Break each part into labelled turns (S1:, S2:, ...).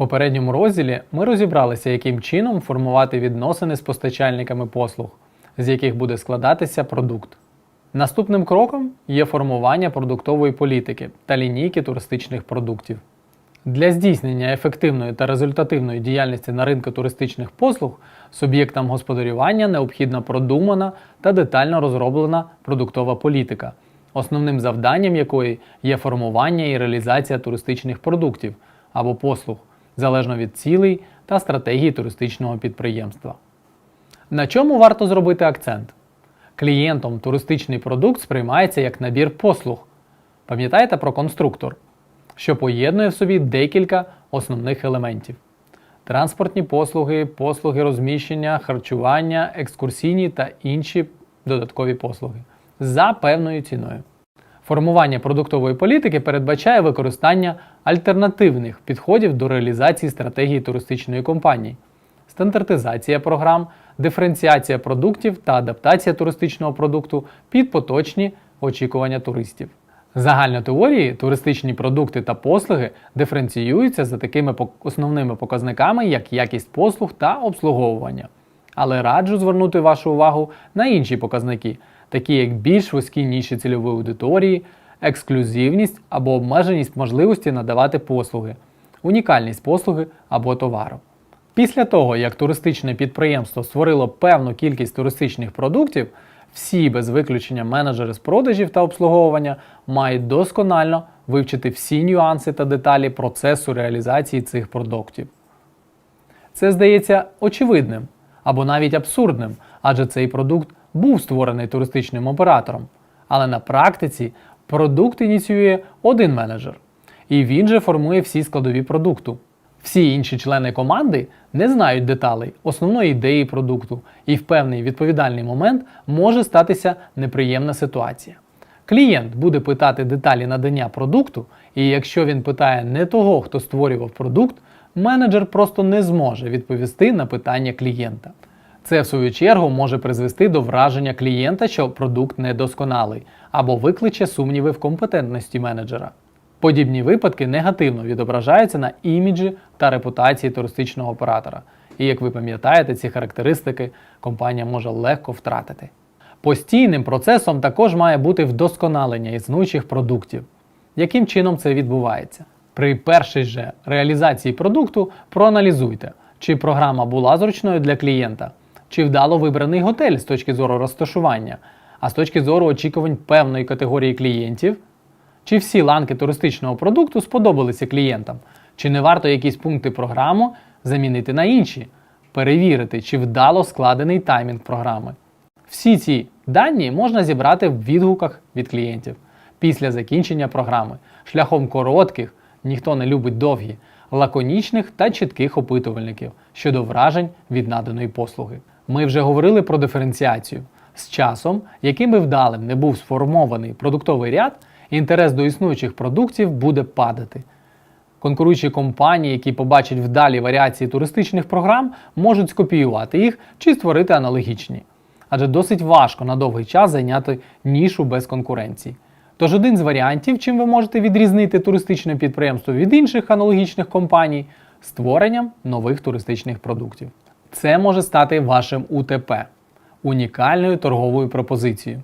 S1: попередньому розділі ми розібралися, яким чином формувати відносини з постачальниками послуг, з яких буде складатися продукт. Наступним кроком є формування продуктової політики та лінійки туристичних продуктів. Для здійснення ефективної та результативної діяльності на ринку туристичних послуг суб'єктам господарювання необхідна продумана та детально розроблена продуктова політика, основним завданням якої є формування і реалізація туристичних продуктів або послуг залежно від цілей та стратегії туристичного підприємства. На чому варто зробити акцент? Клієнтом туристичний продукт сприймається як набір послуг. Пам'ятаєте про конструктор, що поєднує в собі декілька основних елементів: транспортні послуги, послуги розміщення, харчування, екскурсійні та інші додаткові послуги за певною ціною. Формування продуктової політики передбачає використання альтернативних підходів до реалізації стратегії туристичної компанії, стандартизація програм, диференціація продуктів та адаптація туристичного продукту під поточні очікування туристів. Загально теорії туристичні продукти та послуги диференціюються за такими основними показниками, як якість послуг та обслуговування. Але раджу звернути вашу увагу на інші показники, такі як більш вузькі ніші цільової аудиторії, ексклюзивність або обмеженість можливості надавати послуги, унікальність послуги або товару. Після того, як туристичне підприємство створило певну кількість туристичних продуктів, всі без виключення менеджери з продажів та обслуговування мають досконально вивчити всі нюанси та деталі процесу реалізації цих продуктів. Це здається очевидним або навіть абсурдним, адже цей продукт був створений туристичним оператором. Але на практиці продукт ініціює один менеджер, і він же формує всі складові продукту. Всі інші члени команди не знають деталей, основної ідеї продукту, і в певний відповідальний момент може статися неприємна ситуація. Клієнт буде питати деталі надання продукту, і якщо він питає не того, хто створював продукт, менеджер просто не зможе відповісти на питання клієнта. Це, в свою чергу, може призвести до враження клієнта, що продукт недосконалий, або викличе сумніви в компетентності менеджера. Подібні випадки негативно відображаються на іміджі та репутації туристичного оператора. І як ви пам'ятаєте, ці характеристики компанія може легко втратити. Постійним процесом також має бути вдосконалення існуючих продуктів. Яким чином це відбувається? При першій же реалізації продукту проаналізуйте, чи програма була зручною для клієнта, чи вдало вибраний готель з точки зору розташування, а з точки зору очікувань певної категорії клієнтів, чи всі ланки туристичного продукту сподобалися клієнтам, чи не варто якісь пункти програми замінити на інші, перевірити, чи вдало складений таймінг програми. Всі ці дані можна зібрати в відгуках від клієнтів. Після закінчення програми, шляхом коротких, ніхто не любить довгі, лаконічних та чітких опитувальників щодо вражень від наданої послуги. Ми вже говорили про диференціацію. З часом, яким би вдалим не був сформований продуктовий ряд, інтерес до існуючих продуктів буде падати. Конкуруючі компанії, які побачать вдалі варіації туристичних програм, можуть скопіювати їх чи створити аналогічні. Адже досить важко на довгий час зайняти нішу без конкуренції. Тож один з варіантів, чим ви можете відрізнити туристичне підприємство від інших аналогічних компаній, створенням нових туристичних продуктів. Це може стати вашим УТП унікальною торговою пропозицією.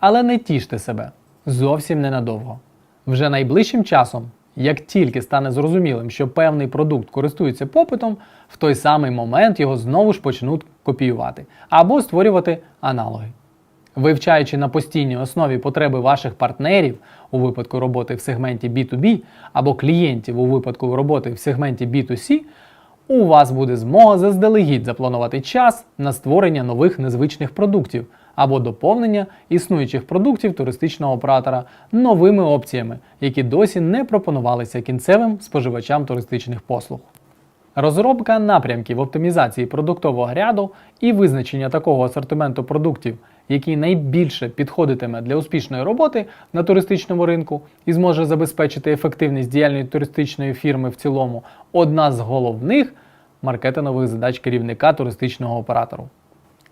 S1: Але не тіште себе зовсім ненадовго. Вже найближчим часом, як тільки стане зрозумілим, що певний продукт користується попитом, в той самий момент його знову ж почнуть копіювати або створювати аналоги. Вивчаючи на постійній основі потреби ваших партнерів у випадку роботи в сегменті B2B або клієнтів у випадку роботи в сегменті B2C, у вас буде змога заздалегідь запланувати час на створення нових незвичних продуктів або доповнення існуючих продуктів туристичного оператора новими опціями, які досі не пропонувалися кінцевим споживачам туристичних послуг. Розробка напрямків оптимізації продуктового ряду і визначення такого асортименту продуктів, який найбільше підходитиме для успішної роботи на туристичному ринку і зможе забезпечити ефективність діяльної туристичної фірми в цілому, одна з головних маркетингових задач керівника туристичного оператору.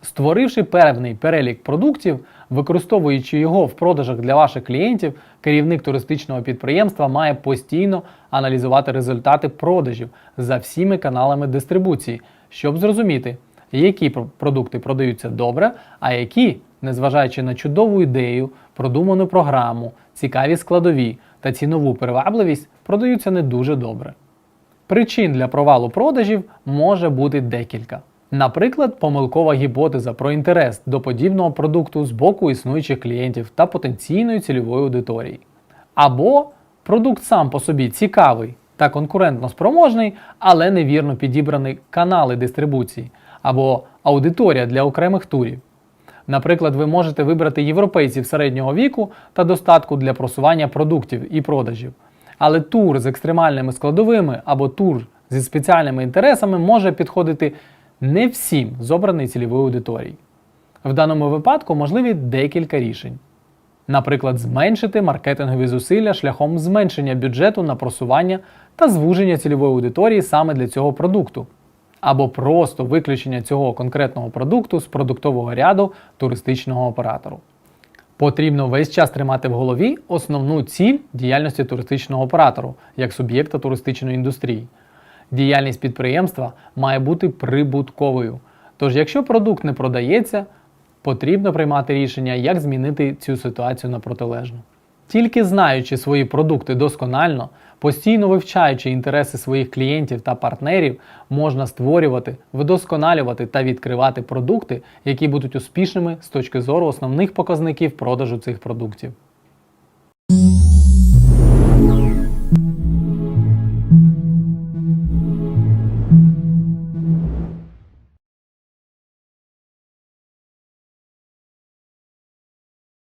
S1: Створивши певний перелік продуктів, використовуючи його в продажах для ваших клієнтів, керівник туристичного підприємства має постійно аналізувати результати продажів за всіми каналами дистрибуції, щоб зрозуміти, які продукти продаються добре, а які, незважаючи на чудову ідею, продуману програму, цікаві складові та цінову привабливість, продаються не дуже добре. Причин для провалу продажів може бути декілька. Наприклад, помилкова гіпотеза про інтерес до подібного продукту з боку існуючих клієнтів та потенційної цільової аудиторії. Або продукт сам по собі цікавий та конкурентно спроможний, але невірно підібрані канали дистрибуції або аудиторія для окремих турів. Наприклад, ви можете вибрати європейців середнього віку та достатку для просування продуктів і продажів. Але тур з екстремальними складовими або тур зі спеціальними інтересами може підходити не всім з обраної цільової аудиторії. В даному випадку можливі декілька рішень. Наприклад, зменшити маркетингові зусилля шляхом зменшення бюджету на просування та звуження цільової аудиторії саме для цього продукту, або просто виключення цього конкретного продукту з продуктового ряду туристичного оператору. Потрібно весь час тримати в голові основну ціль діяльності туристичного оператору як суб'єкта туристичної індустрії. Діяльність підприємства має бути прибутковою. Тож, якщо продукт не продається, потрібно приймати рішення, як змінити цю ситуацію на протилежну. Тільки знаючи свої продукти досконально, постійно вивчаючи інтереси своїх клієнтів та партнерів, можна створювати, вдосконалювати та відкривати продукти, які будуть успішними з точки зору основних показників продажу цих продуктів.